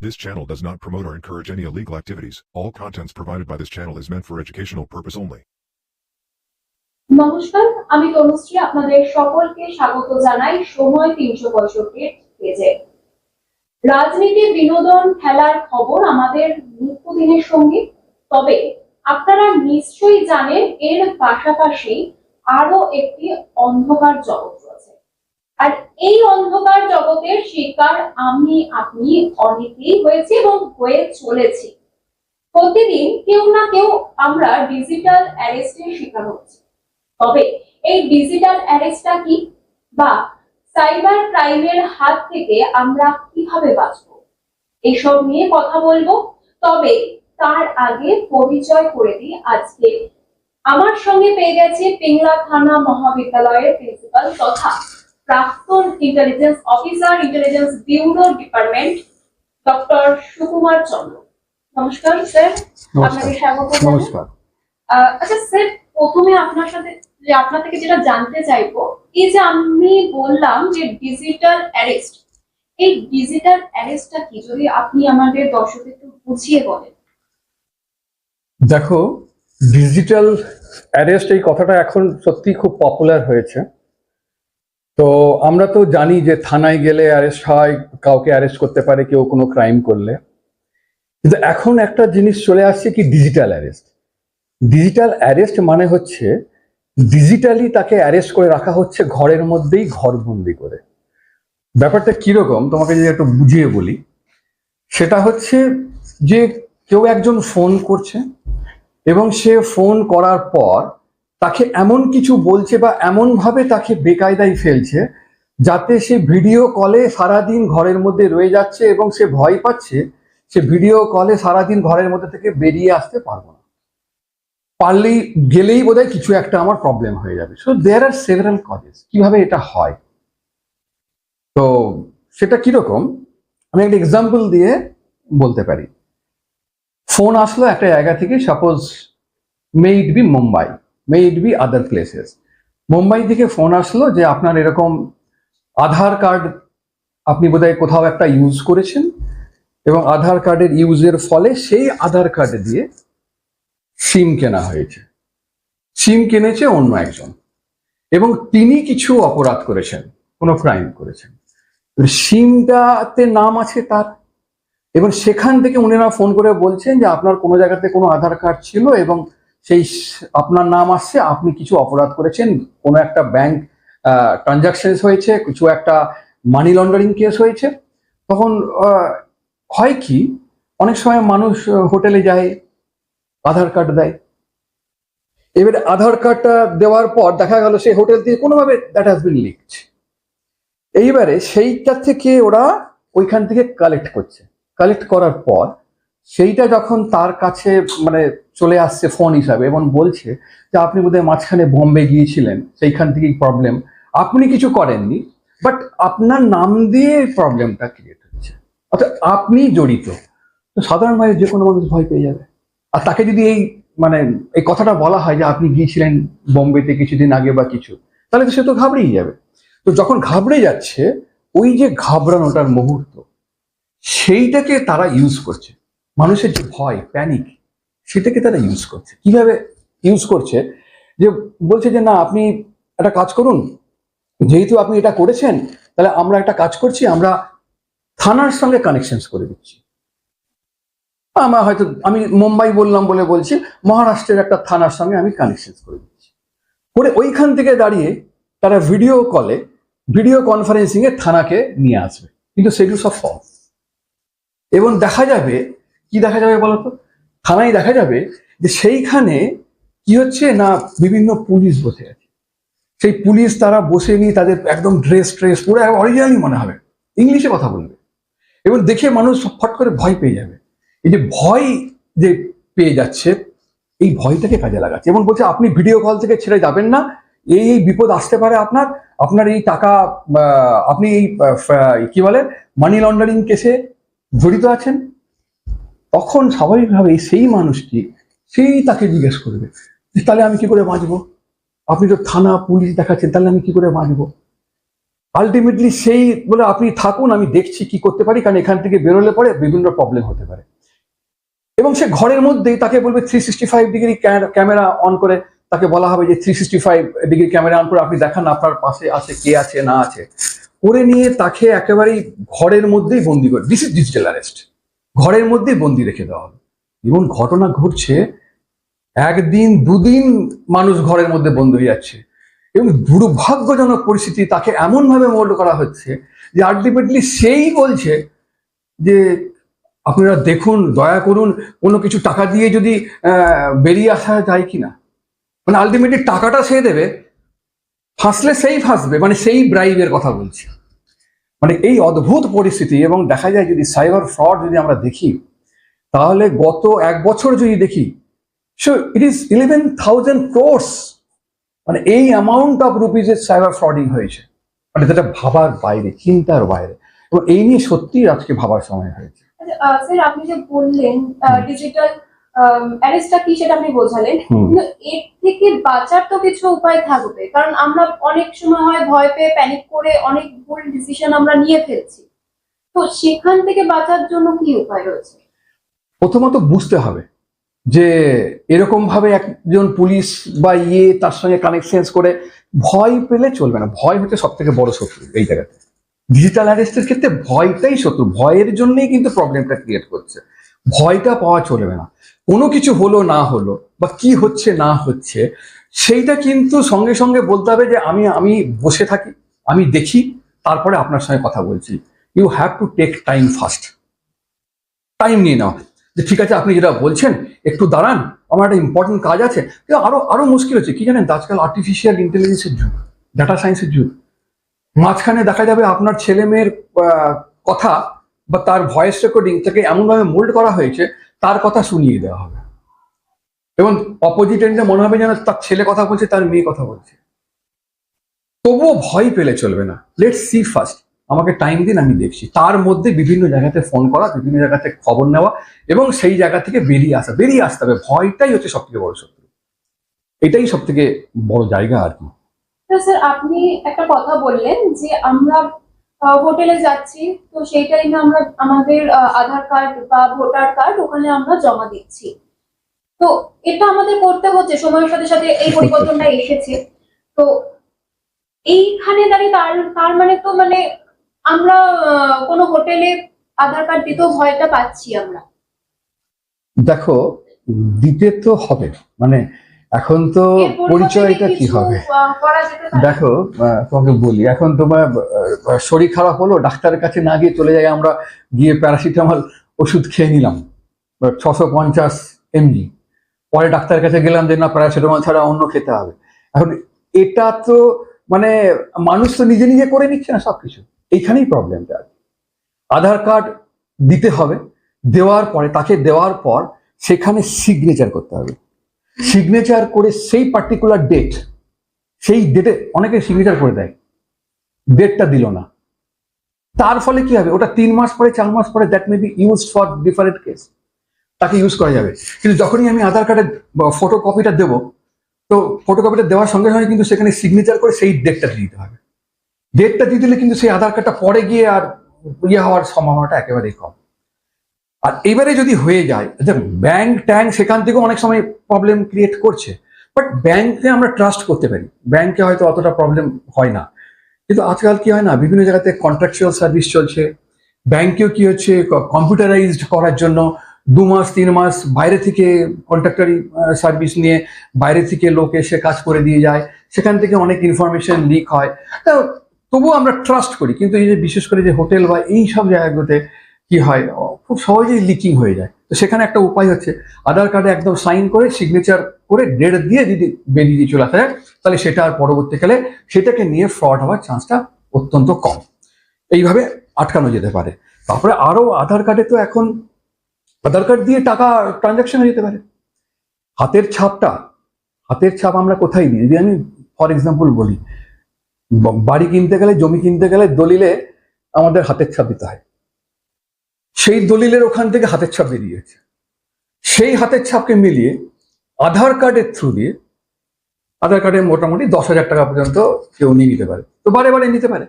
This channel does not promote or encourage any illegal activities. All contents provided by this channel is meant for educational purpose only. নমস্কার আমি তনুশ্রী আপনাদের সকলকে স্বাগত জানাই সময় তিনশো পঁয়ষট্টির পেজে রাজনীতি বিনোদন খেলার খবর আমাদের নিত্যদিনের সঙ্গী তবে আপনারা নিশ্চয়ই জানেন এর পাশাপাশি আরও একটি অন্ধকার জগৎ আর এই অন্ধকার জগতের শিকার আমি, আপনি অনেকেই হয়েছি এবং হয়ে চলেছি। প্রতিদিন কেউ না কেউ আমরা ডিজিটাল অ্যারেস্টের শিকার হচ্ছি। তবে এই ডিজিটাল অ্যারেস্টটা কি? বা সাইবার ক্রাইমের হাত থেকে আমরা কীভাবে বাঁচবো? এসব নিয়ে কথা বলব। তবে তার আগে পরিচয় করে দিই আজকে। আমার সঙ্গে পেয়ে গেছে পিংলা থানা মহাবিদ্যালয়ের প্রিন্সিপাল তথা প্রাক্তন intelligence officer intelligence bureau department doctor Sukumar Chandra. নমস্কার স্যার আপনাকে স্বাগত নমস্কার। আহ, আচ্ছা স্যার প্রথমে আপনার সাথে যে আপনার থেকে যেটা জানতে চাইব এই যে আমি বললাম যে ডিজিটাল অ্যারেস্ট এই ডিজিটাল অ্যারেস্টটা কি? যদি আপনি আমাদের দর্শক একটু বুঝিয়ে বলেন। দেখো ডিজিটাল অ্যারেস্ট এই কথাটা এখন সত্যি খুব পপুলার হয়েছে। তো আমরা তো জানি যে থানায় গেলে অ্যারেস্ট হয়, কাউকে অ্যারেস্ট করতে পারে, কেউ কোনো ক্রাইম করলে। কিন্তু এখন একটা জিনিস চলে আসছে কি ডিজিটাল অ্যারেস্ট ডিজিটাল অ্যারেস্ট মানে হচ্ছে ডিজিটালি তাকে অ্যারেস্ট করে রাখা হচ্ছে ঘরের মধ্যেই ঘরবন্দি করে। ব্যাপারটা কীরকম? তোমাকে যদি একটু বুঝিয়ে বলি। সেটা হচ্ছে যে কেউ একজন ফোন করছে, এবং সে ফোন করার পর তাকে এমন কিছু বলছে বা এমনভাবে তাকে বেকায়দায় ফেলছে যাতে সে ভিডিও কলে সারাদিন ঘরের মধ্যে রয়ে যাচ্ছে এবং সে ভয় পাচ্ছে সে ভিডিও কলে সারাদিন ঘরের মধ্যে থেকে বেরিয়ে আসতে পারব না। পারলেই, গেলেই বোধহয় কিছু একটা আমার প্রবলেম হয়ে যাবে। So there are several causes কীভাবে এটা হয়? তো, সেটা কীরকম? আমি একটা এক্সাম্পল দিয়ে বলতে পারি। ফোন আসলো একটা জায়গা থেকে suppose may it be Mumbai may it be other places Mumbai থেকে ফোন আসলো যে আপনার এরকম আধার কার্ড আপনি বোধহয় কোথাও একটা ইউজ করেছেন এবং আধার কার্ডের ইউজের ফলে সেই আধার কার্ড দিয়ে সিম কেনা হয়েছে। সিম কিনেছে অন্য একজন এবং তিনি কিছু অপরাধ করেছেন, কোনো ক্রাইম করেছেন। সিমটাতে নাম আছে তার এবং সেখান থেকে উনারা ফোন করে বলছেন যে আপনার কোনো জায়গাতে কোনো আধার কার্ড ছিল এবং সেই আপনার নাম আসছে, আপনি কিছু অপরাধ করেছেন, কোনো একটা ব্যাংক ট্রানজাকশন হয়েছে, কিছু একটা মানি লন্ডারিং কেস হয়েছে, তখন হয় কি, অনেক সময় মানুষ হোটেলে যায়, আধার কার্ড দেয়। এবারে আধার কার্ডটা দেওয়ার পর দেখা গেল সেই হোটেল থেকে কোনোভাবে দ্যাট হ্যাজ বিন লিকড এইবারে সেইটা থেকে ওরা ওইখান থেকে কালেক্ট করছে। কালেক্ট করার পর সেইটা যখন তার কাছে মানে চলে আসছে ফোন হিসাবে এবং বলছে যে আপনি বোধহয় মাঝখানে বোম্বে গিয়েছিলেন, সেইখান থেকেই প্রবলেম আপনি কিছু করেননি বাট আপনার নাম দিয়ে প্রবলেমটা ক্রিয়েট হচ্ছে। অর্থাৎ আপনি জড়িত, তো সাধারণভাবে যে কোনো মানুষ ভয় পেয়ে যাবে। আর তাকে যদি এই মানে এই কথাটা বলা হয় যে আপনি গিয়েছিলেন বোম্বেতে কিছুদিন আগে বা কিছু, তাহলে তো সে তো ঘাবড়েই যাবে। তো যখন ঘাবড়ে যাচ্ছে, ওই যে ঘাবড়ানোটার মুহূর্ত, সেইটাকে তারা ইউজ করছে। মানুষের যে ভয় প্যানিক সেটাকে তারা ইউজ করছে। কীভাবে ইউজ করছে? যে বলছে যে, না, আপনি একটা কাজ করুন। যেহেতু আপনি এটা করেছেন, তাহলে আমরা একটা কাজ করছি, আমরা থানার সঙ্গে কানেকশনস করে দিচ্ছি। আমার হয়তো, আমি মুম্বাই বললাম বলে বলছি, মহারাষ্ট্রের একটা থানার সঙ্গে আমি কানেকশন করে দিচ্ছি। করে ওইখান থেকে দাঁড়িয়ে তারা ভিডিও কলে ভিডিও কনফারেন্সিং এ থানাকে নিয়ে আসবে। কিন্তু সেগুলো সব ফলস এবং দেখা যাবে, কি দেখা যাবে বলতো? থানায় দেখা যাবে যে সেইখানে কি হচ্ছে না বিভিন্ন পুলিশ বসে আছে। সেই পুলিশ তারা বসে নিয়ে তাদের একদম ড্রেস ট্রেস পুরো অরিজিনালি মনে হবে। ইংলিশে কথা বলবে। এবং দেখে মানুষ ফট করে ভয় পেয়ে যাবে। এই যে ভয় যে পেয়ে যাচ্ছে, এই ভয়টাকে কাজে লাগাচ্ছে। এবং বলছে, আপনি ভিডিও কল থেকে ছেড়ে যাবেন না। এই এই বিপদ আসতে পারে আপনার। আপনার এই টাকা আপনি এই কি বলে মানি লন্ডারিং কেসে জড়িত আছেন। তখন স্বাভাবিকভাবে সেই মানুষটি, সেই তাকে জিজ্ঞেস করবে তাহলে আমি কি করে বাঁচবো? আপনি তো থানা, পুলিশ দেখাচ্ছেন, তাহলে আমি কি করে বাঁচবো? আলটিমেটলি সেই বলে, আপনি থাকুন, আমি দেখছি কি করতে পারি, কারণ এখান থেকে বেরোলে পরে বিভিন্ন প্রবলেম হতে পারে. এবং সে ঘরের মধ্যেই তাকে বলবে three sixty five degree camera on করে তাকে বলা হবে যে three sixty five degree camera on করে আপনি দেখান আপনার পাশে আছে, কে আছে, না আছে। করে নিয়ে তাকে একেবারেই ঘরের মধ্যেই বন্দি করে দিস ইজ ডিজিটাল অ্যারেস্ট ঘরের মধ্যেই বন্দি রেখে দেওয়া হবে। এবং ঘটনা ঘটছে, একদিন, দুদিন মানুষ ঘরের মধ্যে বন্ধ হয়ে যাচ্ছে। এবং দুর্ভাগ্যজনক পরিস্থিতি তাকে এমনভাবে মোল্ড করা হচ্ছে যে আলটিমেটলি সেই বলছে যে, আপনারা দেখুন, দয়া করুন, কোনো কিছু টাকা দিয়ে যদি বেরিয়ে আসা যায় কিনা? মানে আলটিমেটলি টাকাটা সে দেবে, ফাঁসলে সেই ফাঁসবে মানে সেই ব্রাইবের কথা বলছি। মানে এই অদ্ভুত পরিস্থিতি এবং দেখা যায় যদি সাইবার ফ্রড যদি আমরা দেখি তাহলে গত এক বছর যদি দেখি so it is eleven thousand crores মানে এই অ্যামাউন্ট অফ রুপিজের সাইবার ফ্রডিং হয়েছে। মানে যেটা ভাবার বাইরে চিন্তার বাইরে। এবং এই নিয়ে সত্যিই আজকে ভাবার সময় হয়েছে। আচ্ছা, স্যার আপনি যে বললেন ডিজিটাল অ্যারেস্টটা কি সেটা আপনি বোঝালেন। কিন্তু এর থেকে বাঁচার তো কিছু উপায় থাকবে। কারণ আমরা অনেক সময় হয় ভয় পেয়ে প্যানিক করে অনেক ভুল ডিসিশন আমরা নিয়ে ফেলছি। তো সেখান থেকে বাঁচার জন্য কি উপায় রয়েছে? প্রথমত বুঝতে হবে যে এরকম ভাবে একজন পুলিশ বা ইয়ে তার সঙ্গে কানেকশন করে ভয় পেলে চলবে না। ভয় হচ্ছে সব থেকে বড় শত্রু এই জায়গাতে। ডিজিটাল অ্যারেস্টের ক্ষেত্রে ভয়টাই শত্রু। ভয়ের জন্যই কিন্তু প্রবলেমটা ক্রিয়েট করছে। ভয়টা পাওয়া চলবে না। কোনো কিছু হলো, না হলো, বা কি হচ্ছে, না হচ্ছে, সেইটা কিন্তু সঙ্গে সঙ্গে বলতে হবে যে আমি আমি বসে থাকি, আমি দেখি, তারপরে আপনার সঙ্গে কথা বলছি। You have to take time first time নিয়ে নাও। যে ঠিক আছে, আপনি যেটা বলছেন, একটু দাঁড়ান, আমার একটা ইম্পর্টেন্ট কাজ আছে। আরও আরও মুশকিল হচ্ছে, কি জানেন? আজকাল আর্টিফিশিয়াল ইন্টেলিজেন্সের যুগ ডাটা সায়েন্সের যুগ। মাঝখানে দেখা যাবে আপনার ছেলে মেয়ের কথা বা তার ভয়েস রেকর্ডিং থেকে এমনভাবে মোল্ড করা হয়েছে তার কথা শুনিয়ে দেওয়া হবে। এবং অপোজিট এন্ডে মনে হবে যেন তার ছেলে কথা বলছে, তার মেয়ে কথা বলছে। তবুও ভয় পেলে চলবে না। লেট সি ফার্স্ট আমাকে টাইম দিন, আমি দেখছি। তার মধ্যে বিভিন্ন জায়গাতে ফোন করা, বিভিন্ন জায়গাতে খবর নেওয়া এবং সেই জায়গা থেকে বেরিয়ে আসা। বেরিয়ে আসতে হবে। ভয়টাই হচ্ছে সব বড় শত্রু। এটাই সব থেকে বড় জায়গা আর কি। স্যার আপনি একটা কথা বললেন যে আমরা হোটেলে যাচ্ছি। তো সেই টাইমে আমরা আমাদের আধার কার্ড বা ভোটার কার্ড ওখানে আমরা জমা দিচ্ছি। তো এটা আমাদের করতে হচ্ছে। সময়ের সাথে সাথে এই পরিবর্তনটা এসেছে। তো এইখানে দাঁড়িয়ে তার তার মানে তো মানে আমরা কোনো হোটেলে আধার কার্ড দিতেও ভয়টা পাচ্ছি আমরা। দেখো, দিতে তো হবে মানে এখন তো পরিচয়টা কি হবে? দেখো তোমাকে বলি এখন তোমার শরীর খারাপ হলো ডাক্তারের কাছে না গিয়ে চলে যাই আমরা গিয়ে প্যারাসিটামল ওষুধ খেয়ে নিলাম। ছশো পঞ্চাশ এমজি পরে ডাক্তারের কাছে গেলাম যে না প্যারাসিটামল ছাড়া অন্য খেতে হবে। এখন এটা তো মানে মানুষ তো নিজে নিজে করে নিচ্ছে না সবকিছু। এইখানেই প্রবলেমটা আর কি। আধার কার্ড দিতে হবে দেওয়ার পরে তাকে দেওয়ার পর সেখানে সিগনেচার করতে হবে। সিগনেচার করে সেই পার্টিকুলার ডেট সেই ডেটে অনেকে সিগনেচার করে দেয়। ডেটটা দিল না। তার ফলে কি হবে? ওটা তিন মাস পরে, চার মাস পরে that may be use for different case তাকে ইউজ করা যাবে। কিন্তু যখনই আমি আধার কার্ডের ফটো কপিটা দেবো, তো ফটো কপিটা দেওয়ার সঙ্গে সঙ্গে কিন্তু সেখানে সিগনেচার করে সেই ডেটটা দিয়ে দিতে হবে। ডেটটা দিয়ে দিলে কিন্তু সেই আধার কার্ডটা পরে গিয়ে আর ইয়ে হওয়ার সম্ভাবনাটা একেবারেই কম। আর এবারে যদি হয়ে যায় ব্যাংক ট্যাঙ্ক সেখান থেকেও অনেক সময় প্রবলেম ক্রিয়েট করছে বাট ব্যাংকে আমরা ট্রাস্ট করতে পারি। ব্যাংকে হয়তো অতটা প্রবলেম হয় না। কিন্তু আজকাল কি হয় না, বিভিন্ন জায়গাতে কন্ট্রাকচুয়াল সার্ভিস চলছে। ব্যাংকেও কি হচ্ছে কম্পিউটারাইজড করার জন্য দু মাস, তিন মাস বাইরে থেকে কন্ট্রাক্টারি সার্ভিস নিয়ে বাইরে থেকে লোক এসে কাজ করে দিয়ে যায়। সেখান থেকে অনেক ইনফরমেশন লিক হয়। তবুও আমরা ট্রাস্ট করি। কিন্তু এই যে বিশেষ করে যে হোটেল বা এই সব জায়গাগুলোতে কি হয়? খুব সহজেই লিকিং হয়ে যায়। তো সেখানে একটা উপায় হচ্ছে, আধার কার্ডে একদম সাইন করে সিগনেচার করে ডেট দিয়ে যদি বেরিয়ে দিয়ে চলে আসা যায়, তাহলে সেটা আর পরবর্তীকালে সেটাকে নিয়ে ফ্রড হওয়ার চান্সটা অত্যন্ত কম। এইভাবে আটকানো যেতে পারে। তারপরে আরও আধার কার্ডে তো এখন আধার কার্ড দিয়ে টাকা ট্রানজাকশন হয়ে যেতে পারে। হাতের ছাপটা, হাতের ছাপ আমরা কোথায় দিই যদি আমি ফর এক্সাম্পল বলি বাড়ি কিনতে গেলে, জমি কিনতে গেলে দলিলে আমাদের হাতের ছাপ দিতে হয়। সেই দলিলের ওখান থেকে হাতের ছাপ বেরিয়েছে। সেই হাতের ছাপকে মিলিয়ে আধার কার্ডের থ্রু দিয়ে আধার কার্ডে মোটামুটি দশ হাজার টাকা পর্যন্ত কেউ নিয়ে নিতে পারে। তো বারে বারে নিতে পারে।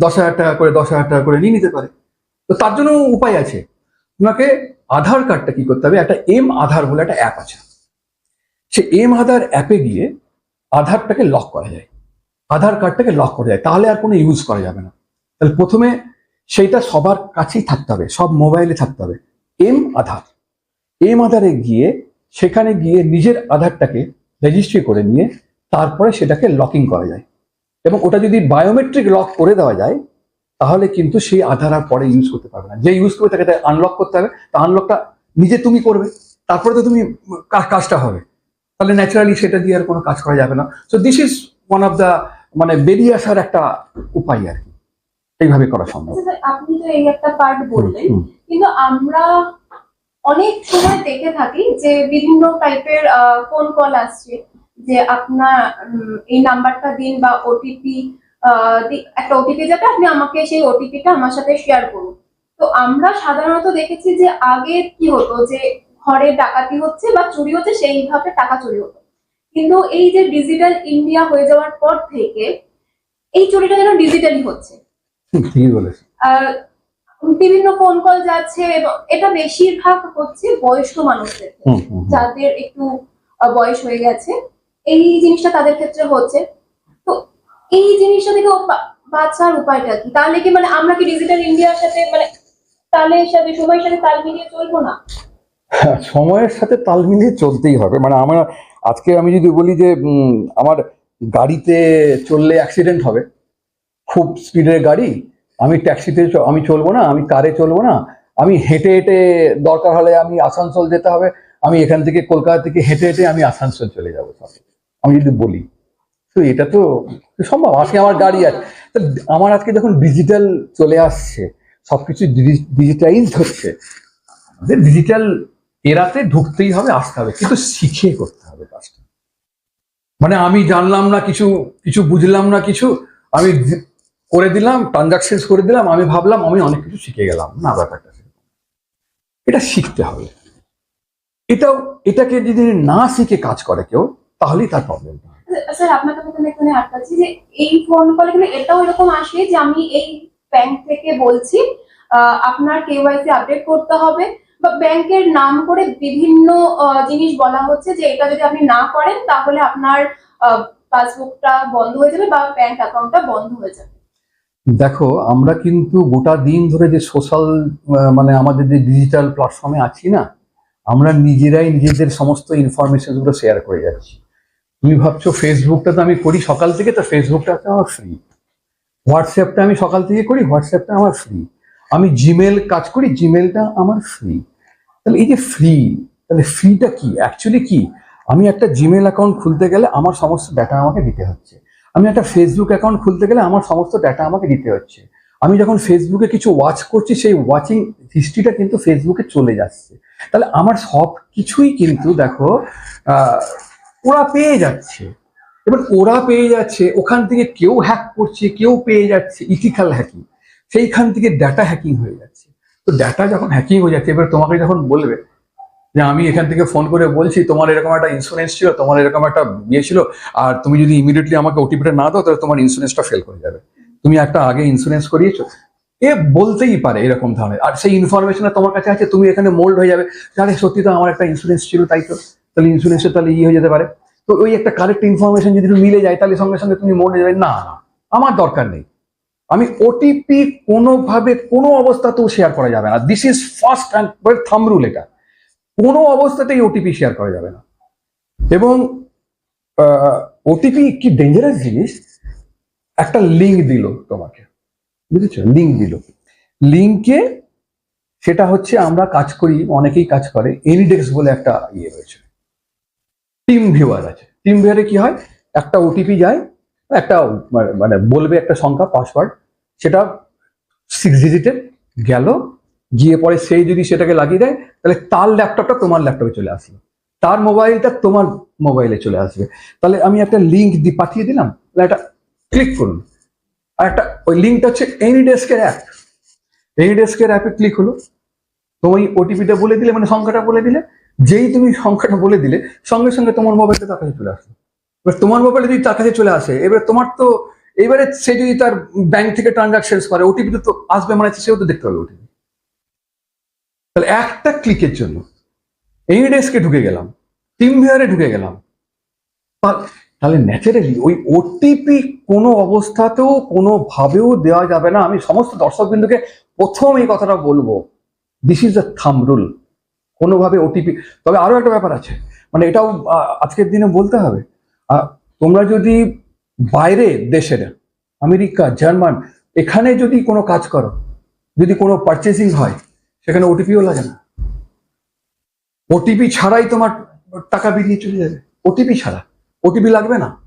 দশ হাজার টাকা করে, দশ হাজার টাকা করে নিয়ে নিতে পারে। তো তার জন্য উপায় আছে। তোমাকে আধার কার্ডটা কি করতে হবে? একটা এম আধার বলে একটা অ্যাপ আছে। সে এম আধার অ্যাপে গিয়ে আধারটাকে লক করা যায়। আধার কার্ডটাকে লক করা যায়। তাহলে আর কোনো ইউজ করা যাবে না। তাহলে প্রথমে সেইটা সবার কাছেই থাকতে হবে, সব মোবাইলে থাকতে হবে। এম আধার। এম আধারে গিয়ে, সেখানে গিয়ে নিজের আধারটাকে রেজিস্ট্রি করে নিয়ে, তারপরে সেটাকে লকিং করা যায়। এবং ওটা যদি বায়োমেট্রিক লক করে দেওয়া যায়, তাহলে কিন্তু সেই আধার আর পরে ইউজ করতে পারবে না। যে ইউজ করবে তাকে আনলক করতে হবে। তা আনলকটা নিজে তুমি করবে, তারপরে তো তুমি কাজটা হবে। তাহলে ন্যাচারালি সেটা দিয়ে আর কোনো কাজ করা যাবে না। So this is one of the মানে বেরিয়ে আসার একটা উপায় আর কি। এইভাবে করা সম্ভব। আচ্ছা, আপনি তো এই একটা পার্ট বললেন কিন্তু আমরা অনেক সময় দেখে থাকি যে বিভিন্ন টাইপের ফোন কল আসছে যে আপনার এই নাম্বারটা দিন বা ওটিপি একটা ওটিপি যাতে আপনি আমাকে সেই ওটিপিটা আমার সাথে শেয়ার করুন। তো আমরা সাধারণত দেখেছি যে আগে কি হতো যে ঘরে ডাকাতি হচ্ছে বা চুরি হচ্ছে সেইভাবে টাকা চুরি হতো। কিন্তু এই যে ডিজিটাল ইন্ডিয়া হয়ে যাওয়ার পর থেকে এই চুরিটা যেন ডিজিটালি হচ্ছে। ঠিকই বিভিন্ন ফোন কল যাচ্ছে এবং এটা বেশিরভাগ হচ্ছে বয়স্ক মানুষদের। যাদের একটু বয়স হয়ে গেছে। এই জিনিসটা তাদের ক্ষেত্রে হচ্ছে। তো এই জিনিসটা থেকে বাঁচার উপায়টা কি? তাহলে কি মানে আমরা কি ডিজিটাল ইন্ডিয়ার সাথে মানে তালের সাথে সময়ের সাথে তাল মিলিয়ে চলবো না? হ্যাঁ, সময়ের সাথে তাল মিলিয়ে চলতেই হবে। মানে আমার আজকে আমি যদি বলি যে আমার গাড়িতে চললে অ্যাক্সিডেন্ট হবে খুব স্পিডের গাড়ি, আমি ট্যাক্সিতে আমি চলবো না, আমি কারে চলবো না, আমি হেঁটে হেঁটে দরকার হলে আমি আসানসোল যেতে হবে, আমি এখান থেকে কলকাতা থেকে হেঁটে হেঁটে আমি আসানসোল চলে যাব আমি যদি বলি, তো এটা তো সম্ভব, আজকে আমার গাড়ি আছে। তো আমার আজকে যখন ডিজিটাল চলে আসছে, সবকিছু ডিজিটাইজড হচ্ছে, আমাদের ডিজিটাল এরাতে ঢুকতেই হবে, আসতে হবে, কিন্তু শিখে করতে হবে কাজটা। মানে আমি জানলাম না কিছু কিছু বুঝলাম না কিছু, আমি করে দিলাম ট্রানজাকশন করে দিলাম আমি ভাবলাম আমি অনেক কিছু শিখে গেলাম। না ব্যাপারটা এটা শিখতে হবে। এটাও এটাকে যদি না শিখে কাজ করে কেউ তাহলেই তার প্রবলেম আচ্ছা, স্যার আপনাকে প্রথমে এখানে যে এই ফোন কলে এটাও এরকম আসে যে আমি এই থেকে বলছি আপনার আপডেট করতে হবে বা নাম করে বিভিন্ন জিনিস বলা হচ্ছে যে এটা যদি আপনি না করেন তাহলে আপনার পাসবুকটা বন্ধ হয়ে যাবে বা ব্যাংক অ্যাকাউন্টটা বন্ধ হয়ে যাবে। দেখো, আমরা কিন্তু গোটা দিন ধরে যে সোশ্যাল মানে আমাদের যে ডিজিটাল প্ল্যাটফর্মে আছি না, আমরা নিজেরাই নিজেদের সমস্ত ইনফরমেশনগুলো শেয়ার করে যাচ্ছি। তুমি ভাবছ ফেসবুকটা তো আমি করি, সকাল থেকে তো ফেসবুকটা তো আমার ফ্রি হোয়াটসঅ্যাপটা আমি সকাল থেকে করি হোয়াটসঅ্যাপটা আমার ফ্রি আমি জিমেল কাজ করি জিমেলটা আমার ফ্রি তাহলে এই যে ফ্রি তাহলে ফ্রিটা কি? অ্যাকচুয়ালি কি? আমি একটা জিমেল অ্যাকাউন্ট খুলতে গেলে আমার সমস্ত ডাটা আমাকে দিতে হচ্ছে। আমি একটা ফেসবুক অ্যাকাউন্ট খুলতে গেলে আমার সমস্ত ডাটা আমাকে দিতে হচ্ছে। আমি যখন ফেসবুকে কিছু ওয়াচ করছি, সেই ওয়াচিং হিস্ট্রিটা কিন্তু ফেসবুকে চলে যাচ্ছে। তাহলে আমার সব কিছুই কিন্তু দেখো ওরা পেয়ে যাচ্ছে। এবার ওরা পেয়ে যাচ্ছে, ওখান থেকে কেউ হ্যাক করছে, কেউ পেয়ে যাচ্ছে ইথিক্যাল হ্যাকিং সেইখান থেকে ডাটা হ্যাকিং হয়ে যাচ্ছে। তো ডাটা যখন হ্যাকিং হয়ে যাচ্ছে, এবার তোমাকে যখন বলবে যে আমি এখান থেকে ফোন করে বলছি, তোমার এরকম একটা ইন্স্যুরেন্স ছিল, তোমার এরকম একটা ইয়ে ছিল, আর তুমি যদি ইমিডিয়েটলি আমাকে ওটিপিটা না দাও, তাহলে তোমার ইন্স্যুরেন্সটা ফেল করে যাবে। তুমি একটা আগে ইন্স্যুরেন্স করিয়েছো? এ বলতেই পারে এরকম ধরনের। আর সেই ইনফরমেশন তোমার কাছে আছে, তুমি এখানে মোল্ড হয়ে যাবে। আরে, সত্যি তো আমার একটা ইন্স্যুরেন্স ছিল, তাই তো। তাহলে ইন্স্যুরেন্সের তাহলে ইয়ে হয়ে যেতে পারে। তো ওই একটা কারেক্ট ইনফরমেশন যদি মিলে যায়, তাহলে সঙ্গে সঙ্গে তুমি মোল্ড হয়ে যাবে। না আমার দরকার নেই। আমি ওটিপি কোনোভাবে কোনো অবস্থাতেও শেয়ার করা যাবে না। This is first and thumb rule এটা। কোনো অবস্থাতেই ওটিপি শেয়ার করা যাবে না। এবং ওটিপি কি ডেঞ্জারাস জিনিস? একটা লিঙ্ক দিল তোমাকে। বুঝেছ? লিঙ্ক দিল। লিঙ্কে সেটা হচ্ছে আমরা কাজ করি, অনেকেই কাজ করে এনিডেক্স বলে একটা ইয়ে রয়েছে। টিম ভিউয়ার আছে। টিম ভিউয়ারে কি হয়? একটা ওটিপি যায়, একটা, মানে- মানে বলবে একটা সংখ্যা পাসওয়ার্ড সেটা সিক্স ডিজিটের গেল গিয়ে পরে সেই যদি সেটাকে লাগিয়ে দেয়, তাহলে তার ল্যাপটপটা তোমার ল্যাপটপে চলে আসলো। তার মোবাইলটা তোমার মোবাইলে চলে আসবে। তাহলে আমি একটা লিঙ্ক দি পাঠিয়ে দিলাম একটা ক্লিক করুন। আর একটা, ওই লিঙ্কটা হচ্ছে এনিডেস্কের অ্যাপ এনিডেস্কের অ্যাপে ক্লিক হলো। তুমি ওটিপিটা বলে দিলে মানে সংখ্যাটা বলে দিলে, যেই তুমি সংখ্যাটা বলে দিলে, সঙ্গে সঙ্গে তোমার মোবাইলটা তার কাছে চলে আসলো। এবার তোমার মোবাইলে যদি তার কাছে চলে আসে, এবার তোমার তো, এবারে সে যদি তার ব্যাংক থেকে ট্রানজাকশন করে ওটিপি তো আসবে মানে সেও তো দেখতে পাবে ওটিপি তাহলে একটা ক্লিকের জন্য এনিডেস্কে ঢুকে গেলাম টিম ভিয়ারে ঢুকে গেলাম। তাহলে ন্যাচারালি ওই ওটিপি কোনো অবস্থাতেও, কোনোভাবেও দেওয়া যাবে না। আমি সমস্ত দর্শকবৃন্দকে প্রথম এই কথাটা বলব this is the thumb rule কোনোভাবে ওটিপি তবে আরও একটা ব্যাপার আছে মানে এটাও আজকের দিনে বলতে হবে। তোমরা যদি বাইরে দেশের, আমেরিকা, জার্মান, এখানে যদি কোনো কাজ করো, যদি কোনো পারচেসিং হয় সেখানে ওটিপিও লাগে না। ওটিপি ছাড়াই তোমার টাকা বেরিয়ে চলে যাবে। ওটিপি ছাড়া। ওটিপি লাগবে না।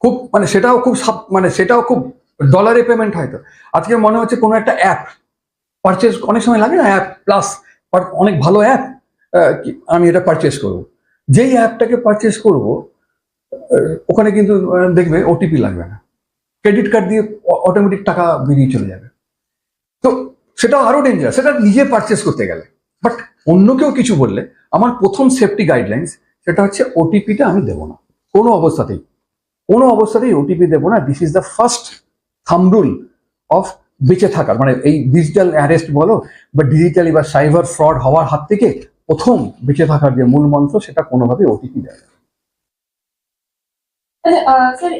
খুব মানে সেটাও খুব সাব- মানে সেটাও খুব ডলারে পেমেন্ট হয়তো আজকে মনে হচ্ছে কোনো একটা অ্যাপ পারচেস অনেক সময় লাগে না অ্যাপ প্লাস অনেক ভালো অ্যাপ আমি এটা পারচেস করব। যেই অ্যাপটাকে পারচেস করব ওখানে কিন্তু দেখবে ওটিপি লাগবে না। ক্রেডিট কার্ড দিয়ে অটোমেটিক টাকা বেরিয়ে চলে যাবে। তো সেটা আরও ডেঞ্জার সেটা নিজে পারচেস করতে গেলে। বাট অন্য কেউ কিছু বললে, আমার প্রথম সেফটি গাইডলাইন্স সেটা হচ্ছে ওটিপিটা আমি দেবো না। কোনো অবস্থাতেই কোনো অবস্থাতেই ওটিপি দেবো না। This is the first thumb rule of বেঁচে থাকার মানে এই ডিজিটাল অ্যারেস্ট বলো বা ডিজিটালি বা সাইবার ফ্রড হওয়ার হাত থেকে প্রথম বেঁচে থাকার যে মূল মন্ত্র, সেটা কোনোভাবে ওটিপি দেয় না।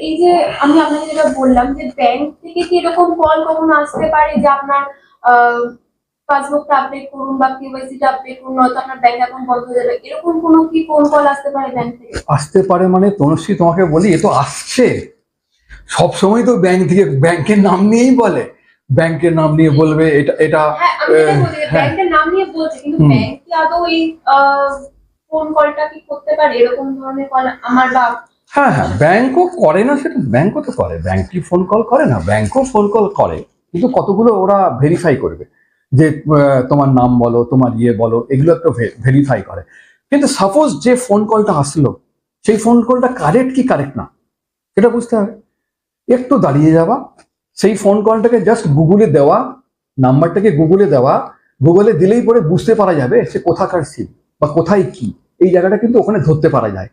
এই যে আমি আপনাকে যেটা বললাম যে ব্যাংক থেকে কি এরকম কল কখনো আসতে পারে যে আপনার পাসবুকটা আপডেট করুন বা কেওয়াইসিটা আপডেট করুন নয়তো আপনার ব্যাংক অ্যাকাউন্ট বন্ধ হয়ে যাবে। এরকম কোনো কি ফোন কল আসতে পারে ব্যাংক থেকে? আসতে পারে মানে তনুশ্রী তোমাকে বলি এ তো আসছে। সব সময় তো ব্যাংক থেকে ব্যাংকের নাম নিয়েই বলে। ব্যাংকের নাম নিয়ে বলবে এটা এটা হ্যাঁ যে হ্যাঁ। ব্যাংকের নাম নিয়ে বলছে কিন্তু ব্যাংক কি আদৌ এই ফোন কলটা কি করতে পারে? এরকম ধরনের কল আমার বা হ্যাঁ হ্যাঁ ব্যাংকও করে না সেটা ব্যাংকও তো করে। ব্যাংক কি ফোন কল করে না ব্যাংকও ফোন কল করে। কিন্তু কতগুলো ওরা ভেরিফাই করবে? যে তোমার নাম বলো, তোমার ইয়ে বলো, এগুলো একটু ভেরিফাই করে। কিন্তু সাপোজ যে ফোন কলটা আসলো, সেই ফোন কলটা কারেক্ট কি কারেক্ট না? এটা বুঝতে হবে। একটু দাঁড়িয়ে যাওয়া, সেই ফোন কলটাকে জাস্ট গুগলে দেওয়া, নাম্বারটাকে গুগলে দেওয়া গুগলে দিলেই পরে বুঝতে পারা যাবে সে কোথাকার সিম বা কোথায় কি। এই জায়গাটা কিন্তু ওখানে ধরতে পারা যায়।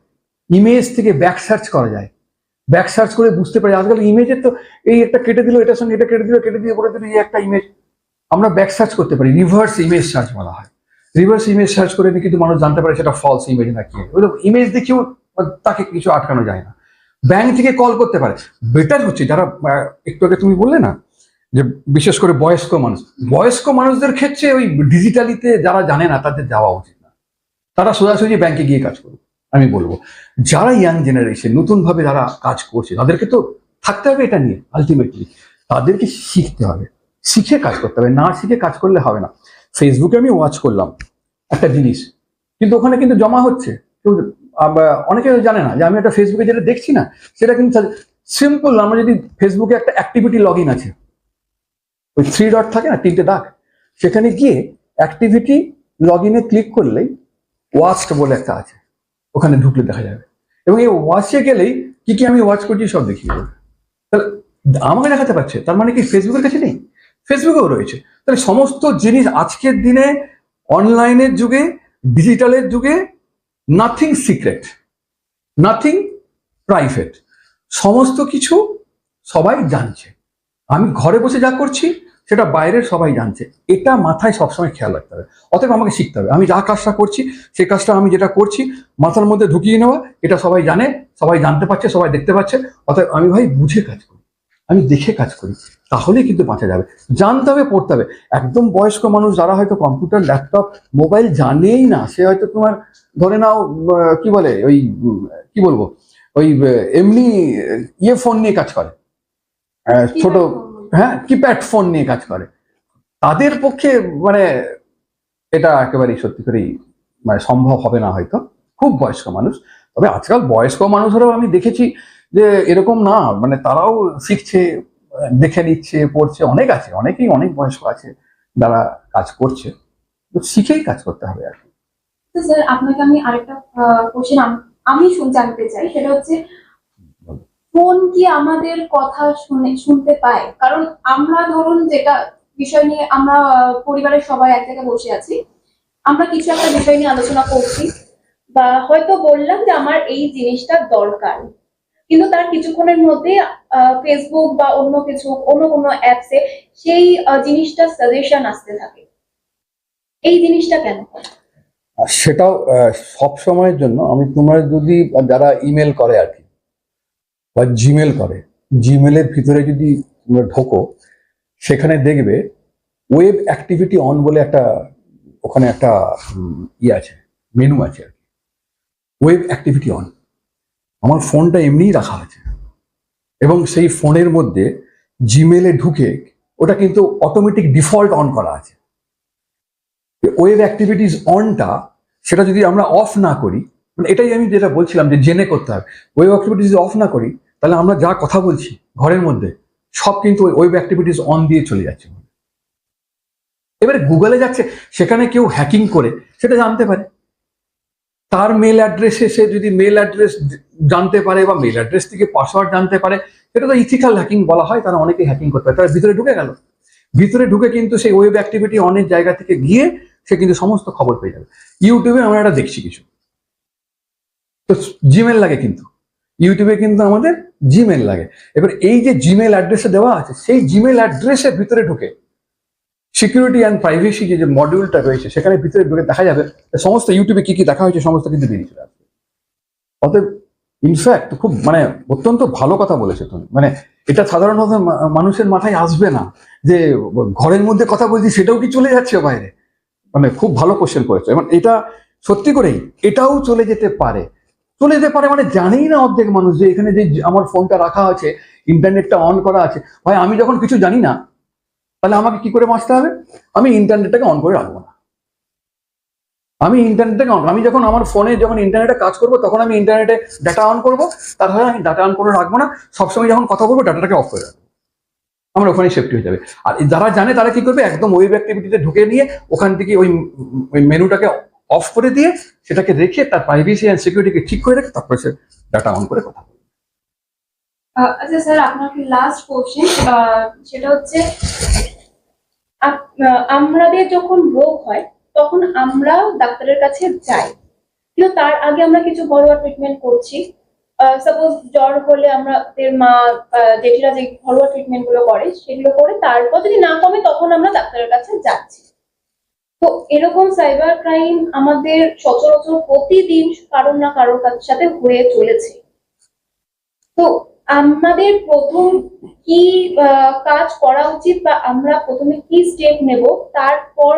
ইমেজ থেকে ব্যাক সার্চ করা যায়। ব্যাক সার্চ করে বুঝতে পারি। আজকাল ইমেজের তো এই একটা কেটে দিল, এটার সঙ্গে এটা কেটে দিল, কেটে দিয়ে পরে দিল এই একটা ইমেজ আমরা ব্যাক সার্চ করতে পারি। রিভার্স ইমেজ সার্চ বলা হয়। রিভার্স ইমেজ সার্চ করে কিন্তু মানুষ জানতে পারে সেটা ফলস ইমেজ নাকি ইমেজ দেখেও তাকে কিছু আটকানো যায় না। ব্যাংক থেকে কল করতে পারে। বেটার হচ্ছে যারা একটু আগে তুমি বললে না, যে বিশেষ করে বয়স্ক মানুষ। বয়স্ক মানুষদের ক্ষেত্রে ওই ডিজিটালিতে যারা জানে না তাদের যাওয়া উচিত না। তারা সোজাসুজি ব্যাংকে গিয়ে কাজ করুক। আমি বলব। যারা ইয়াং জেনারেশন নতুন ভাবে যারা কাজ করছে, তাদেরকে তো থাকতে হবে এটা নিয়ে আলটিমেটলি তাদেরকে শিখতে হবে। শিখে কাজ করতে হবে। না শিখে কাজ করলে হবে না। ফেসবুকে আমি ওয়াচ করলাম একটা জিনিস। কিন্তু ওখানে কিন্তু জমা হচ্ছে। কেউ অনেকে জানে না যে আমি একটা ফেসবুকে যেটা দেখছি না, সেটা কিন্তু সিম্পল আমরা যদি ফেসবুকে একটা অ্যাক্টিভিটি লগ ইন আছে, ওই থ্রি ডট থাকে না, তিনটে দাগ, সেখানে গিয়ে অ্যাক্টিভিটি লগ ইনে ক্লিক করলেই ওয়াচড বলে একটা আছে। ওখানে ঢুকলে দেখা যাবে। এবং এই ওয়াচে গেলেই কি কি আমি ওয়াচ করছি সব দেখিয়ে দেবে। তাহলে আমাকে দেখাতে পারছে? তার মানে কি ফেসবুকের কাছে নেই? ফেসবুকেও রয়েছে। তাহলে সমস্ত জিনিস আজকের দিনে অনলাইনের যুগে ডিজিটালের যুগে নাথিং সিক্রেট নাথিং প্রাইভেট সমস্ত কিছু সবাই জানছে। আমি ঘরে বসে যা করছি সেটা বাইরের সবাই জানছে। এটা মাথায় সবসময় খেয়াল রাখতে হবে। অতএব আমাকে শিখতে হবে। আমি যা কাজটা করছি সেই কাজটা আমি যেটা করছি মাথার মধ্যে ঢুকিয়ে নেওয়া এটা সবাই জানে সবাই জানতে পারছে সবাই দেখতে পাচ্ছে অতএব আমি ভাই বুঝে কাজ করি। আমি দেখে কাজ করি। তাহলেই কিন্তু বাঁচা যাবে। জানতে হবে পড়তে হবে। একদম বয়স্ক মানুষ যারা হয়তো কম্পিউটার ল্যাপটপ মোবাইল জানেই না সে হয়তো তোমার ধরে নাও কি বলে ওই কি বলব? ওই এমনি ইয়ে ফোন নিয়ে কাজ করে। ছোট হ্যাঁ কিপ্যাড ফোন নিয়ে কাজ করে। তাদের পক্ষে মানে এটা একেবারেই সত্যি করেই মানে সম্ভব হবে না হয়তো। খুব বয়স্ক মানুষ। তবে আজকাল বয়স্ক মানুষেরও আমি দেখেছি যে এরকম না মানে তারাও শিখছে, দেখে নিচ্ছে, পড়ছে, অনেক আছে, অনেকেই অনেক বয়স্ক আছে যারা কাজ করছে। তো শিখেই কাজ করতে হবে আর কি। স্যার, আপনাকে আমি আরেকটা কোশ্চেন আমি শুনতে চাই, সেটা হচ্ছে ফোন কি আমাদের কথা শুনে, শুনতে পায়? কারণ আমরা ধরুন যেটা বিষয় নিয়ে আমরা পরিবারের সবাই এক জায়গায় বসে আছি, আমরা কিছু একটা বিষয় নিয়ে আলোচনা করছি, বা হয়তো বললাম যে আমার এই জিনিসটা দরকার। কিন্তু তার কিছুক্ষণের মধ্যে ফেসবুক বা অন্য কিছু, অন্য কোনো অ্যাপসে সেই জিনিসটা সাজেশন আসতে থাকে। এই জিনিসটা কেন? সেটাও সব সময়ের জন্য আমি তোমরা যদি যারা ইমেল করে আর কি বা জিমেল করে। জিমেলের ভিতরে যদি তোমরা ঢোকো সেখানে দেখবে ওয়েব অ্যাক্টিভিটি অন বলে একটা ওখানে একটা উম, ই আছে মেনু আছে আর কি। ওয়েব অ্যাক্টিভিটি অন আমার ফোনটা এমনিই রাখা আছে। এবং সেই ফোনের মধ্যে জিমেলে ঢুকে ওটা কিন্তু অটোমেটিক ডিফল্ট অন করা আছে। ওয়েব অ্যাক্টিভিটিস অনটা সেটা যদি আমরা অফ না করি মানে এটাই আমি যেটা বলছিলাম যে জেনে করতে হবে। ওয়েব অ্যাক্টিভিটিস অফ না করি তাহলে আমরা যা কথা বলছি ঘরের মধ্যে, সব কিন্তু ওই ওয়েব অ্যাক্টিভিটিস অন দিয়ে চলে যাচ্ছে। এবারে গুগলে যাচ্ছে, সেখানে কেউ হ্যাকিং করে, সেটা জানতে পারে। তার মেল অ্যাড্রেসে সে যদি মেল অ্যাড্রেস জানতে পারে বা মেল অ্যাড্রেস থেকে পাসওয়ার্ড জানতে পারে, সেটা তো ইথিক্যাল হ্যাকিং বলা হয়, তারা অনেকে হ্যাকিং করতে পারে। তারা ভিতরে ঢুকে গেল। ভিতরে ঢুকে কিন্তু সেই ওয়েব অ্যাক্টিভিটি অনেক জায়গা থেকে গিয়ে সে কিন্তু সমস্ত খবর পেয়ে যাবে। ইউটিউবে আমরা এটা দেখছি কিছু। তো জিমেল লাগে কিন্তু। ইউটিউবে কিন্তু আমাদের জিমেল লাগে। এবার এই যে জিমেল অ্যাড্রেসে দেওয়া আছে, সেই জিমেল অ্যাড্রেসের ভিতরে ঢুকে সিকিউরিটি অ্যান্ড প্রাইভেসি যে যে মডিউলটা রয়েছে, সেখানে ভিতরে ঢুকে দেখা যাবে সমস্ত ইউটিউবে কি কি দেখা হয়েছে, সমস্ত কিন্তু বেরিয়ে চলে আসবে। অতএব ইনফ্যাক্ট খুব মানে অত্যন্ত ভালো কথা বলেছে তুমি। মানে এটা সাধারণত মানুষের মাথায় আসবে না যে, ঘরের মধ্যে কথা বলছি, সেটাও কি চলে যাচ্ছে বাইরে? মানে খুব ভালো কোশ্চেন করেছে। এবং এটা সত্যি করেই, এটাও চলে যেতে পারে। চলে যেতে পারে মানে জানেই না অর্ধেক মানুষ যে এখানে যে আমার ফোনটা রাখা আছে, ইন্টারনেটটা অন করা আছে। ভাই, আমি যখন কিছু জানি না, তাহলে আমাকে কি করে বাঁচতে হবে? আমি ইন্টারনেটটাকে অন করে রাখব না। আমি ইন্টারনেটটাকে অন আমি যখন আমার ফোনে যখন ইন্টারনেটে কাজ করব, তখন আমি ইন্টারনেটে ডাটা অন করব। তারপরে আমি ডাটা অন করে রাখব না। সবসময় যখন কথা বলব ডাটাটাকে অফ করে রাখব। আমার ওখানে সেফটি হয়ে যাবে। আর যারা জানে, তারা কি করবে? একদম ওয়েব অ্যাক্টিভিটিতে ঢুকে নিয়ে ওখান থেকে ওই ওই মেনুটাকে অফ করে দিয়ে সেটাকে রেখে তার প্রাইভেসি অ্যান্ড সিকিউরিটিকে ঠিক করে রেখে তারপরে সে ডাটা অন করে কথা আচ্ছা স্যার আপনাকে লাস্ট কোশ্চেন সেটা হচ্ছে আমাদের যখন রোগ হয়, তখন আমরা ডাক্তারের কাছে যাই। কিন্তু তার আগে আমরা কিছু ঘরোয়া ট্রিটমেন্ট করছি। সাপোজ জ্বর হলে আমাদের মা জেঠিরা যে ঘরোয়া ট্রিটমেন্টগুলো করে, সেগুলো করে তারপর যদি না কমে, তখন আমরা ডাক্তারের কাছে যাচ্ছি। তো এরকম সাইবার ক্রাইম আমাদের সচরাচর প্রতিদিন কারোর না কারোর সাথে হয়ে চলেছে। তো আমাদের প্রথম কি কাজ করা উচিত বা আমরা প্রথমে কি স্টেপ নেব, তারপর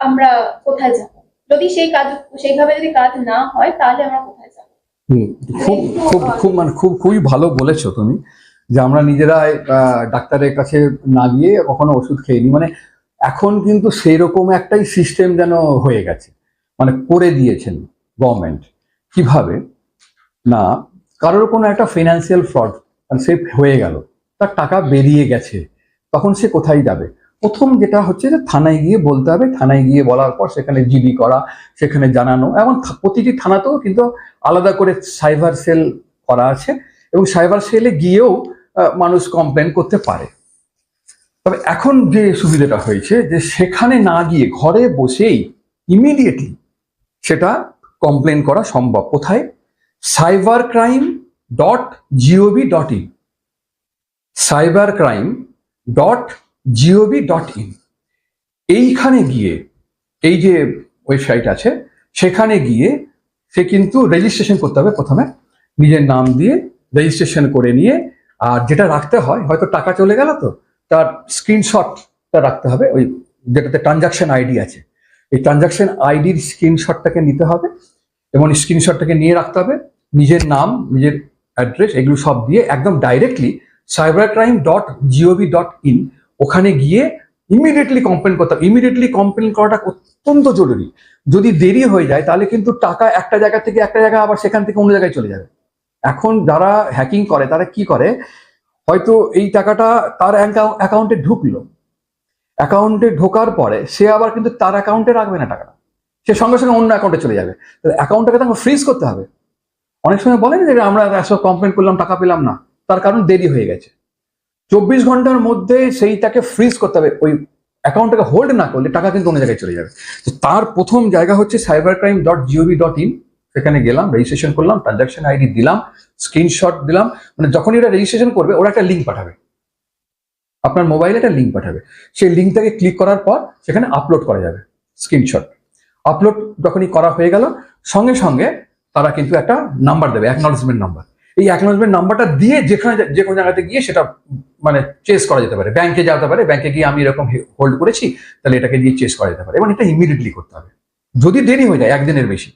আমরা কোথায় যাব? যদি সেই কাজ, সেইভাবে যদি কাজ না হয়, তাহলে আমরা কোথায় যাব? খুব খুব খুব মানে খুব, খুবই ভালো বলেছ তুমি যে আমরা নিজেরাই ডাক্তারের কাছে না গিয়ে কখনো ওষুধ খেয়ে নিই মানে এখন কিন্তু সেই রকম একটাই সিস্টেম যেন হয়ে গেছে। মানে করে দিয়েছেন গভর্নমেন্ট কীভাবে? না, কারোর কোনো একটা ফিনান্সিয়াল ফ্রড সে হয়ে গেল, তার টাকা বেরিয়ে গেছে, তখন সে কোথায় যাবে? প্রথম যেটা হচ্ছে যে থানায় গিয়ে বলতে হবে, থানায় গিয়ে বলার পর সেখানে জিডি করা, সেখানে জানানো, এবং প্রতিটি থানাতেও কিন্তু আলাদা করে সাইবার সেল করা আছে, এবং সাইবার সেলে গিয়েও মানুষ কমপ্লেন করতে পারে। তবে এখন যে সুবিধাটা হয়েছে যে সেখানে না গিয়ে ঘরে বসেই ইমিডিয়েটলি সেটা কমপ্লেন করা সম্ভব। কোথায়? Cyber crime dot G O V dot in cyber crime dot G O V dot in এইখানে গিয়ে, এই যে ওয়েবসাইট আছে, সেখানে গিয়ে সে কিন্তু রেজিস্ট্রেশন করতে হবে প্রথমে। নিজের নাম দিয়ে রেজিস্ট্রেশন করে নিয়ে, আর যেটা রাখতে হয়, হয়তো টাকা চলে গেল তো। তার স্ক্রিনশটটা রাখতে হবে। ওই যেটাতে ট্রানজাকশন আইডি আছে। এই ট্রানজাকশন আইডির স্ক্রিনশটটাকে নিতে হবে এবং স্ক্রিনশটটাকে নিয়ে রাখতে হবে। নিজের নাম, নিজের অ্যাড্রেস এগুলো সব দিয়ে একদম directly cyber crime dot G O V dot in ওখানে গিয়ে ইমিডিয়েটলি কমপ্লেন করতে হবে। ইমিডিয়েটলি কমপ্লেন করাটা অত্যন্ত জরুরি। যদি দেরি হয়ে যায়, তাহলে কিন্তু টাকা একটা জায়গা থেকে একটা জায়গায় আবার সেখান থেকে অন্য জায়গায় চলে যাবে। এখন যারা হ্যাকিং করে, তারা কি করে? হয়তো এই টাকাটা তার অ্যাকাউন্টে ঢুকলো। অ্যাকাউন্টে ঢোকার পরে সে আবার কিন্তু তার অ্যাকাউন্টে রাখবে না টাকাটা। সে সঙ্গে সঙ্গে অন্য অ্যাকাউন্টে চলে যাবে। তাহলে অ্যাকাউন্টটাকে তাকে ফ্রিজ করতে হবে। অনেক সময় বলেন যে, আমরা একশো কমপ্লেন করলাম, টাকা পেলাম না। তার কারণ দেরি হয়ে গেছে। চব্বিশ ঘণ্টার মধ্যে সেইটাকে ফ্রিজ করতে হবে। ওই অ্যাকাউন্টটাকে হোল্ড না করলে টাকা কিন্তু অন্য জায়গায় চলে যাবে। তো তার প্রথম জায়গা হচ্ছে cyber crime dot G O V dot in সেখানে গেলাম রেজিস্ট্রেশন করলাম ট্রানজাকশন আইডি দিলাম স্ক্রিনশট দিলাম মানে যখনই এটা রেজিস্ট্রেশন করবে, ওরা একটা লিঙ্ক পাঠাবে। আপনার মোবাইলে একটা লিঙ্ক পাঠাবে। সেই লিঙ্কটাকে ক্লিক করার পর সেখানে আপলোড করা যাবে স্ক্রিনশট আপলোড যখনই করা হয়ে গেল, সঙ্গে সঙ্গে তারা কিন্তু একটা নাম্বার দেবে অ্যাকনলেজমেন্ট নাম্বার এই অ্যাকনলেজমেন্ট নাম্বারটা দিয়ে যেখানে যে কোনো জায়গাতে গিয়ে সেটা মানে চেস করা যেতে পারে। ব্যাংকে যেতে পারে ব্যাংকে গিয়ে আমি এরকম হোল্ড করেছি, তাহলে এটাকে দিয়ে চেস করা যেতে পারে। এবং এটা ইমিডিয়েটলি করতে হবে। যদি দেরি হয়ে যায়, একদিনের বেশি।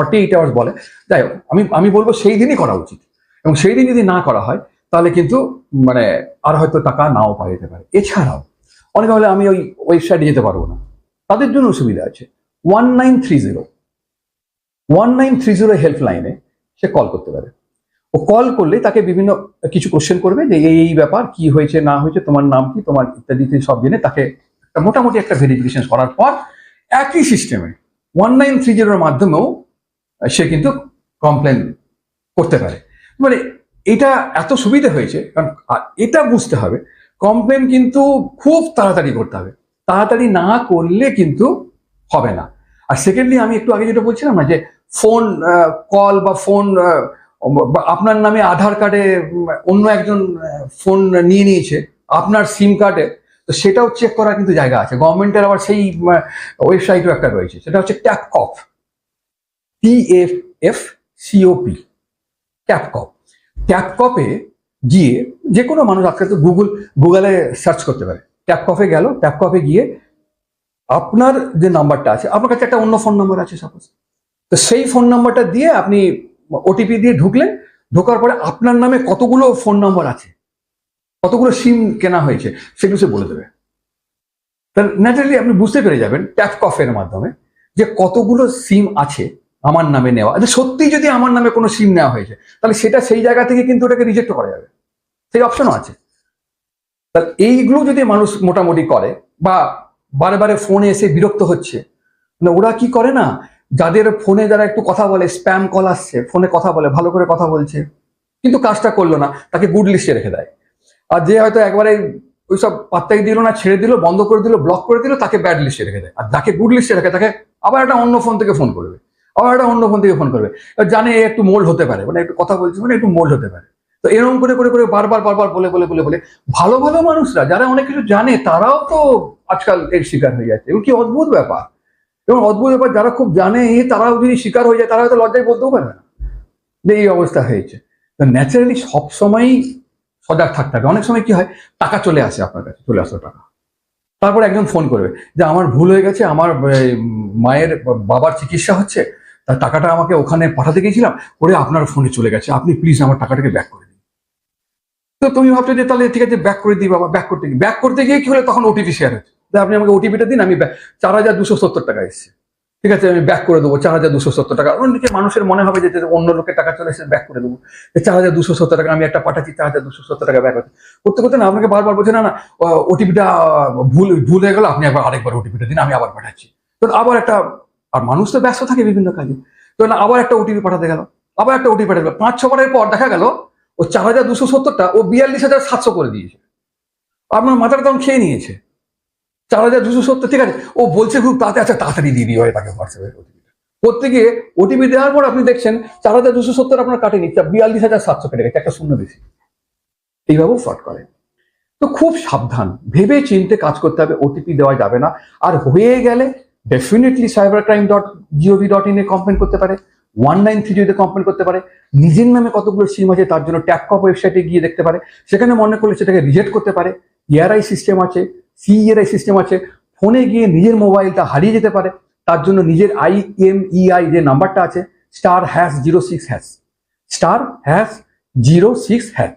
ফর্টি এইট আওয়ার্স বলে। যাই হোক, আমি আমি বলব সেই দিনই করা উচিত। এবং সেই দিন যদি না করা হয়, তাহলে কিন্তু মানে আর হয়তো টাকা নাও পাওয়া যেতে পারে। এছাড়াও, অনেকে বলে, আমি ওই ওয়েবসাইটে যেতে পারব না। তাদের জন্য সুবিধা আছে। One nine three zero one nine three zero হেল্পলাইনে সে কল করতে পারে। ও কল করলে তাকে বিভিন্ন কিছু কোশ্চেন করবে যে, এই এই ব্যাপার কি হয়েছে, না হয়েছে, তোমার নাম কি, তোমার ইত্যাদি সব জেনে তাকে মোটামুটি একটা ভেরিফিকেশন করার পর একই সিস্টেমে ওয়ান নাইন থ্রি জিরোর মাধ্যমেও সে কিন্তু কমপ্লেন করতে পারে। মানে এটা এত সুবিধা হয়েছে, কারণ এটা বুঝতে হবে কমপ্লেন কিন্তু খুব তাড়াতাড়ি করতে হবে। তাড়াতাড়ি না করলে কিন্তু হবে না। আর সেকেন্ডলি আমি একটু আগে যেটা বলছিলাম না যে ফোন কল বা ফোন আপনার নামে আধার কার্ডে অন্য একজন ফোন নিয়ে নিয়েছে, আপনার সিম কার্ডে তো সেটাও চেক করার কিন্তু জায়গা আছে। গভর্নমেন্টের আবার সেই ওয়েবসাইটও একটা রয়েছে, সেটা হচ্ছে TapCop T F F COP TapCop ট্যাপকপে গিয়ে যে কোনো মানুষ আজকাল তো গুগল গুগলে সার্চ করতে পারে। ট্যাপকপে গেল ট্যাপকপে গিয়ে আপনার যে নাম্বারটা আছে, আপনার কাছে একটা অন্য ফোন নাম্বার আছে সাপোজ তো সেই ফোন নাম্বারটা দিয়ে আপনি ওটিপি দিয়ে ঢুকলেন, ঢোকার পরে আপনার নামে কতগুলো ফোন নাম্বার আছে, কতগুলো সিম কেনা হয়েছে, সেগুলো সে বলে দেবে। তাহলে ন্যাচারালি আপনি বুঝতে পেরে যাবেন ট্যাপকফের মাধ্যমে যে কতগুলো সিম আছে আমার নামে নেওয়া। আচ্ছা সত্যি যদি আমার নামে কোনো সিম নেওয়া হয়েছে, তাহলে সেটা সেই জায়গা থেকে কিন্তু ওটাকে রিজেক্ট করা যাবে। সেই অপশনও আছে। তাহলে এইগুলো যদি মানুষ মোটামুটি করে, বা বারে বারে ফোনে এসে বিরক্ত হচ্ছে মানে ওরা কি করে না, যাদের ফোনে যারা একটু কথা বলে স্প্যাম কল আসছে ফোনে কথা বলে, ভালো করে কথা বলছে, কিন্তু কাজটা করল না, তাকে গুড লিস্টে রেখে দেয়। আর যে হয়তো একবারে ওইসব পাত্তাই দিল না, ছেড়ে দিল, বন্ধ করে দিল ব্লক করে দিল, তাকে ব্যাড লিস্টে রেখে দেয়। আর যাকে গুড লিস্টে রেখে তাকে আবার একটা অন্য ফোন থেকে ফোন করবে। একটা অন্য ফোন থেকে ফোন করবে। জানে একটু মোল্ড হতে পারে মানে একটু কথা বলছে মানে একটু মোল্ড হতে পারে। তো এরকম করে করে করে বারবার বারবার বলে বলে বলে বলে ভালো ভালো মানুষরা যারা অনেক কিছু জানে তারাও তো আজকাল এর শিকার হয়ে যাচ্ছে। এবং কি অদ্ভুত ব্যাপার? এবং অদ্ভুত ব্যাপার যারা খুব জানে তারাও যদি শিকার হয়ে যায় তারা হয়তো লজ্জায় বলতেও পারবে না। যে এই অবস্থা হয়েছে। তো ন্যাচারালি সবসময়ই সজাগ থাকতে হবে। অনেক সময় কি হয়, টাকা চলে আসে আপনার কাছে, চলে আসলো টাকা। তারপর একজন ফোন করবে যে আমার ভুল হয়ে গেছে, আমার মায়ের বাবার চিকিৎসা হচ্ছে তার টাকাটা আমাকে ওখানে পাঠাতে গিয়েছিলাম, করে আপনার ফোনে চলে গেছে। আপনি প্লিজ আমার টাকাটাকে ব্যাক করে দিন। তো তুমি ভাবছ যে তাহলে ঠিক আছে ব্যাক করে দিই বাবা ব্যাক করতে গিয়ে। ব্যাক করতে গিয়ে কি হলে? তখন ওটিপি শেয়ার হচ্ছে। আপনি আমাকে ওটিপিটা দিন, আমি চার হাজার দুশো সত্তর টাকা এসেছে। ঠিক আছে, আমি ব্যাক করে দেবো, চার হাজার দুশো সত্তর টাকা। অন্যদিকে মানুষের মনে হবে যে যে অন্য লোকের টাকা চলে এসে ব্যাক করে দেবো। চার হাজার দুশো সত্তর টাকা আমি একটা পাঠাচ্ছি, চার হাজার দুশো সত্তর টাকা ব্যাক হচ্ছে। করতে করতে না আপনাকে বারবার বলছে, না না ওটিপিটা ভুল ভুল হয়ে গেল, আপনি একবার আরেকবার ওটিপিটা দিন, আমি আবার পাঠাচ্ছি। তো আবার একটা আর মানুষ তো ব্যস্ত থাকে বিভিন্ন কাজে। তো না, আবার একটা ওটিপি পাঠাতে গেল। আবার একটা ওটিপি পাঠাতে গেল। পাঁচ ছ বারের পর দেখা গেল, ও চার হাজার দুশো সত্তরটা, ও বিয়াল্লিশ হাজার সাতশো করে দিয়েছে। আপনার মাথাটা তখন খেয়ে নিয়েছে। চার হাজার দুশো সত্তর, ঠিক আছে। ও বলছে খুব তাতে আচ্ছা তাড়াতাড়ি দিয়ে হয় তাকে হোয়াটসঅ্যাপে ওটিপিটা করতে গিয়ে ওটিপি দেওয়ার পর আপনি দেখছেন, চার হাজার দুশো সত্তর আপনার কাটেনি বিয়াল্লিশ হাজার সাতশো কেটে গেছে, একটা শূন্য বেশি। এইভাবেও ফ্রড করে। তো খুব সাবধান ভেবে চিনতে কাজ করতে হবে ওটিপি দেওয়া যাবে না। আর হয়ে গেলে definitely cyber crime dot G O V dot ইনে কমপ্লেন করতে পারে ওয়ান নাইন থ্রি জিরোতে কমপ্লেন করতে পারে, নিজের নামে কতগুলো সিম আছে তার জন্য ট্যাপকপ ওয়েবসাইটে গিয়ে দেখতে পারে, সেখানে মনে করলে সেটাকে রিজেক্ট করতে পারে ইআরআই সিস্টেম আছে সিইআরআই সিস্টেম আছে ফোনে গিয়ে নিজের মোবাইলটা হারিয়ে যেতে পারে, তার জন্য নিজের আই এম ইআই যে নাম্বারটা আছে star hash zero six hash star hash zero six hash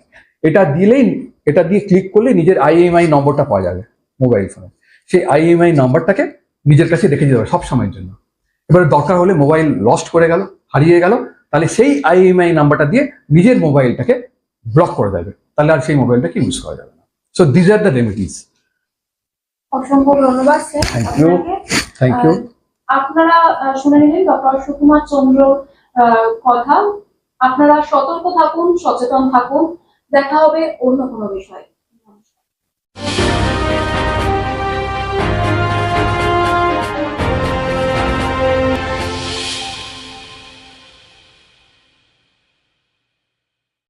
এটা দিলেই, এটা দিয়ে ক্লিক করলে নিজের আইএমআই নম্বরটা পাওয়া যাবে মোবাইল ফোনে সেই আইএমআই নাম্বারটাকে নিজের কাছে রেখে দিতে হবে সব সময়ের জন্য। এবারে দরকার হলে মোবাইল লস্ট করে গেল হারিয়ে গেল তাহলে সেই আইএমআই নাম্বারটা দিয়ে নিজের মোবাইলটাকে ব্লক করে দেবে। তাহলে আর সেই মোবাইলটাকে ইউজ করা যাবে না। So these are the remedies অসংখ্য ধন্যবাদ sir Thank you. Thank you আপনারা শুনে নিলেন ডক্টর সুকুমার চন্দ্র কথা। আপনারা সতর্ক থাকুন সচেতন থাকুন। দেখা হবে অন্য কোনো বিষয়ে।